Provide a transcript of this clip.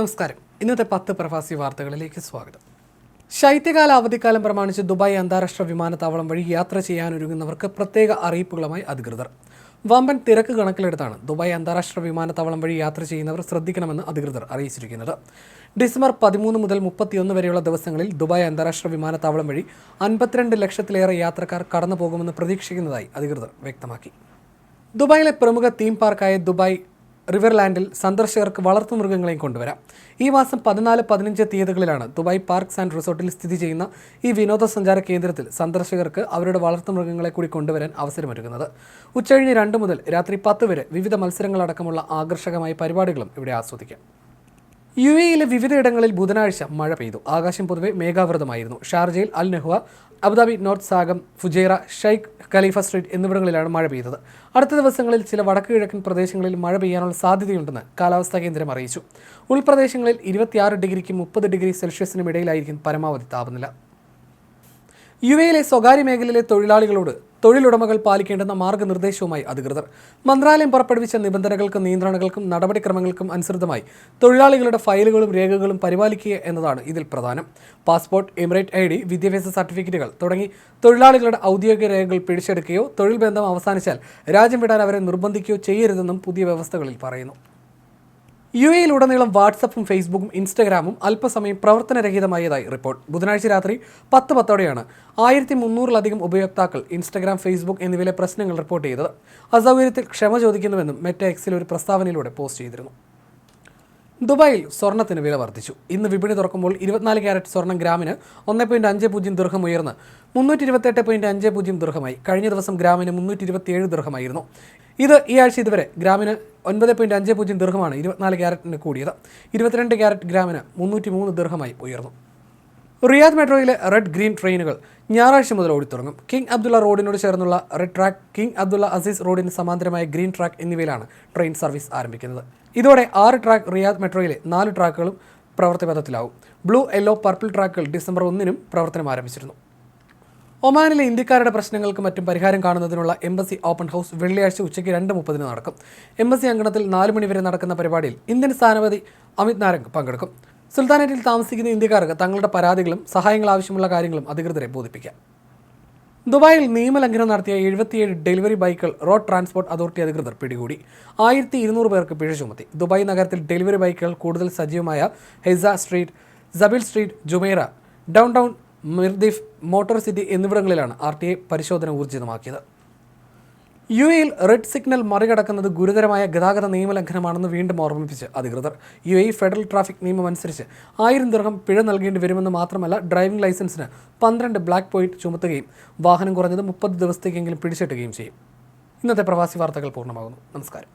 നമസ്കാരം. ഇന്നത്തെ പത്ത് പ്രവാസി വാർത്തകളിലേക്ക് സ്വാഗതം. ശൈത്യകാല അവധിക്കാലം പ്രമാണിച്ച് ദുബായ് അന്താരാഷ്ട്ര വിമാനത്താവളം വഴി യാത്ര ചെയ്യാനൊരുങ്ങുന്നവർക്ക് പ്രത്യേക അറിയിപ്പുകളുമായി അധികൃതർ. വമ്പൻ തിരക്ക് കണക്കിലെടുത്താണ് ദുബായ് അന്താരാഷ്ട്ര വിമാനത്താവളം വഴി യാത്ര ചെയ്യുന്നവർ ശ്രദ്ധിക്കണമെന്ന് അധികൃതർ അറിയിച്ചിരിക്കുന്നത്. ഡിസംബർ പതിമൂന്ന് മുതൽ മുപ്പത്തിയൊന്ന് വരെയുള്ള ദിവസങ്ങളിൽ ദുബായ് അന്താരാഷ്ട്ര വിമാനത്താവളം വഴി അൻപത്തിരണ്ട് ലക്ഷത്തിലേറെ യാത്രക്കാർ കടന്നുപോകുമെന്ന് പ്രതീക്ഷിക്കുന്നതായി അധികൃതർ വ്യക്തമാക്കി. ദുബായിലെ പ്രമുഖ തീം പാർക്കായ ദുബായ് റിവർലാൻഡിൽ സന്ദർശകർക്ക് വളർത്തുമൃഗങ്ങളെയും കൊണ്ടുവരാം. ഈ മാസം പതിനാല് പതിനഞ്ച് തീയതികളിലാണ് ദുബായ് പാർക്സ് ആൻഡ് റിസോർട്ടിൽ സ്ഥിതി ചെയ്യുന്ന ഈ വിനോദസഞ്ചാര കേന്ദ്രത്തിൽ സന്ദർശകർക്ക് അവരുടെ വളർത്തുമൃഗങ്ങളെ കൂടി കൊണ്ടുവരാൻ അവസരമൊരുക്കുന്നത് ഉച്ചകഴിഞ്ഞ് രണ്ട് മുതൽ രാത്രി പത്ത് വരെ വിവിധ മത്സരങ്ങളടക്കമുള്ള ആകർഷകമായ പരിപാടികളും ഇവിടെ ആസ്വദിക്കാം. യു എയിലെ വിവിധയിടങ്ങളിൽ ബുധനാഴ്ച മഴ പെയ്തു. ആകാശം പൊതുവെ മേഘാവൃതമായിരുന്നു. ഷാർജയിൽ Al Nahwa Abu Dhabi north സാഗം Fujairah Sheikh Khalifa street എന്നിവിടങ്ങളിലാണ് മഴ പെയ്തത്. അടുത്ത ദിവസങ്ങളിൽ ചില വടക്ക് കിഴക്കൻ പ്രദേശങ്ങളിൽ മഴ പെയ്യാനുള്ള സാധ്യതയുണ്ടെന്ന് കാലാവസ്ഥാ കേന്ദ്രം അറിയിച്ചു. ഉൾപ്രദേശങ്ങളിൽ ഇരുപത്തിയാറ് ഡിഗ്രിക്കും മുപ്പത് ഡിഗ്രി സെൽഷ്യസിനും ഇടയിലായിരിക്കും പരമാവധി താപനില. യു എയിലെ സ്വകാര്യ മേഖലയിലെ തൊഴിലാളികളോട് തൊഴിലുടമകൾ പാലിക്കേണ്ടുന്ന മാർഗനിർദ്ദേശവുമായി അധികൃതർ. മന്ത്രാലയം പുറപ്പെടുവിച്ച നിബന്ധനകൾക്കും നിയന്ത്രണങ്ങൾക്കും നടപടിക്രമങ്ങൾക്കും അനുസൃതമായി തൊഴിലാളികളുടെ ഫയലുകളും രേഖകളും പരിപാലിക്കുക എന്നതാണ് ഇതിൽ പ്രധാനം. പാസ്പോർട്ട് എമിറേറ്റ് ഐ ഡി വിദ്യാഭ്യാസ സർട്ടിഫിക്കറ്റുകൾ തുടങ്ങി തൊഴിലാളികളുടെ ഔദ്യോഗിക രേഖകൾ പിടിച്ചെടുക്കുകയോ തൊഴിൽ ബന്ധം അവസാനിച്ചാൽ രാജ്യം വിടാൻ അവരെ നിർബന്ധിക്കുകയോ ചെയ്യരുതെന്നും പുതിയ വ്യവസ്ഥകളിൽ പറയുന്നു. യു എയിലുടനീളം വാട്സപ്പും ഫേസ്ബുക്കും ഇൻസ്റ്റഗ്രാമും അല്പസമയം പ്രവർത്തനരഹിതമായതായി റിപ്പോർട്ട്. ബുധനാഴ്ച രാത്രി പത്ത് പത്തോടെയാണ് ആയിരത്തി മുന്നൂറിലധികം ഉപയോക്താക്കൾ ഇൻസ്റ്റഗ്രാം ഫേസ്ബുക്ക് എന്നിവയിലെ പ്രശ്നങ്ങൾ റിപ്പോർട്ട് ചെയ്തത്. അസൗകര്യത്തിൽ ക്ഷമ ചോദിക്കുന്നുവെന്നും മെറ്റ എക്സിൽ ഒരു പ്രസ്താവനയിലൂടെ പോസ്റ്റ് ചെയ്തിരുന്നു. ദുബായിൽ സ്വർണത്തിന് വില വർദ്ധിച്ചു. ഇന്ന് വിപണി തുറക്കുമ്പോൾ ഇരുപത്തിനാല് ക്യാരറ്റ് സ്വർണം ഗ്രാമിന് ഒന്ന് പോയിന്റ് അഞ്ച് പൂജ്യം ദീർഘം ഉയർന്ന് മുന്നൂറ്റി ഇരുപത്തെട്ട് പോയിന്റ് അഞ്ച് പൂജ്യം ദീർഘമായി. കഴിഞ്ഞ ദിവസം ഗ്രാമിന് മുന്നൂറ്റി ഇരുപത്തിയേഴ് ദീർഘമായിരുന്നു. ഇത് ഈ ആഴ്ച ഇതുവരെ ഗ്രാമിന് ഒൻപത് പോയിന്റ് അഞ്ച് പൂജ്യം ദീർഘമാണ് ഇരുപത്തിനാല് ക്യാരറ്റിന് കൂടിയത്. ഇരുപത്തിരണ്ട് ക്യാരറ്റ് ഗ്രാമിന് മുന്നൂറ്റി മൂന്ന് ദീർഘമായി ഉയർന്നു. റിയാദ് മെട്രോയിലെ റെഡ് ഗ്രീൻ ട്രെയിനുകൾ ഞായറാഴ്ച മുതൽ ഓടിത്തുടങ്ങും. കിങ് അബ്ദുള്ള റോഡിനോട് ചേർന്നുള്ള red track King Abdullah Aziz റോഡിന് സമാന്തരമായ ഗ്രീൻ ട്രാക്ക് എന്നിവയിലാണ് ട്രെയിൻ സർവീസ് ആരംഭിക്കുന്നത്. ഇതോടെ ആറ് ട്രാക്ക് റിയാദ് മെട്രോയിലെ നാല് ട്രാക്കുകളും പ്രവർത്തനപഥത്തിലാവും ബ്ലൂ യെല്ലോ പർപ്പിൾ ട്രാക്കുകൾ ഡിസംബർ ഒന്നിനും പ്രവർത്തനം ആരംഭിച്ചിരുന്നു. ഒമാനിലെ ഇന്ത്യക്കാരുടെ പ്രശ്നങ്ങൾക്ക് മറ്റും പരിഹാരം കാണുന്നതിനുള്ള എംബസി ഓപ്പൺ ഹൗസ് വെള്ളിയാഴ്ച ഉച്ചയ്ക്ക് രണ്ട് മുപ്പതിന് നടക്കും. എംബസി അങ്കണത്തിൽ നാല് മണിവരെ നടക്കുന്ന പരിപാടിയിൽ ഇന്ത്യൻ സ്ഥാനപതി അമിത് നാരംഗ് പങ്കെടുക്കും. സുൽത്താനേറ്റിൽ താമസിക്കുന്ന ഇന്ത്യക്കാർക്ക് തങ്ങളുടെ പരാതികളും സഹായങ്ങൾ ആവശ്യമുള്ള കാര്യങ്ങളും അധികൃതരെ ബോധിപ്പിക്കാം. ദുബായിൽ നിയമലംഘനം നടത്തിയ എഴുപത്തിയേഴ് ഡെലിവറി ബൈക്കുകൾ റോഡ് ട്രാൻസ്പോർട്ട് അതോറിറ്റി അധികൃതർ പിടികൂടി. ആയിരത്തി ഇരുന്നൂറ് പേർക്ക് പിഴ ചുമത്തി. ദുബായ് നഗരത്തിൽ ഡെലിവറി ബൈക്കുകൾ കൂടുതൽ സജീവമായ Hessa street Sabil street Jumeirah downtown Mirdif motor city എന്നിവിടങ്ങളിലാണ് ആർ ടി ഐ പരിശോധന ഊർജിതമാക്കിയത്. യു എയിൽ റെഡ് സിഗ്നൽ മറികടക്കുന്നത് ഗുരുതരമായ ഗതാഗത നിയമലംഘനമാണെന്ന് വീണ്ടും ഓർമ്മിപ്പിച്ച് അധികൃതർ. യു എ ഫെഡറൽ ട്രാഫിക് നിയമം അനുസരിച്ച് ആയിരം ദിർഹം പിഴ നൽകേണ്ടി വരുമെന്ന് മാത്രമല്ല ഡ്രൈവിംഗ് ലൈസൻസിന് പന്ത്രണ്ട് ബ്ലാക്ക് പോയിന്റ് ചുമത്തുകയും വാഹനം കുറഞ്ഞത് മുപ്പത് ദിവസത്തേക്കെങ്കിലും പിടിച്ചെട്ടുകയും ചെയ്യും. ഇന്നത്തെ പ്രവാസി വാർത്തകൾ പൂർണമാകുന്നു. നമസ്കാരം.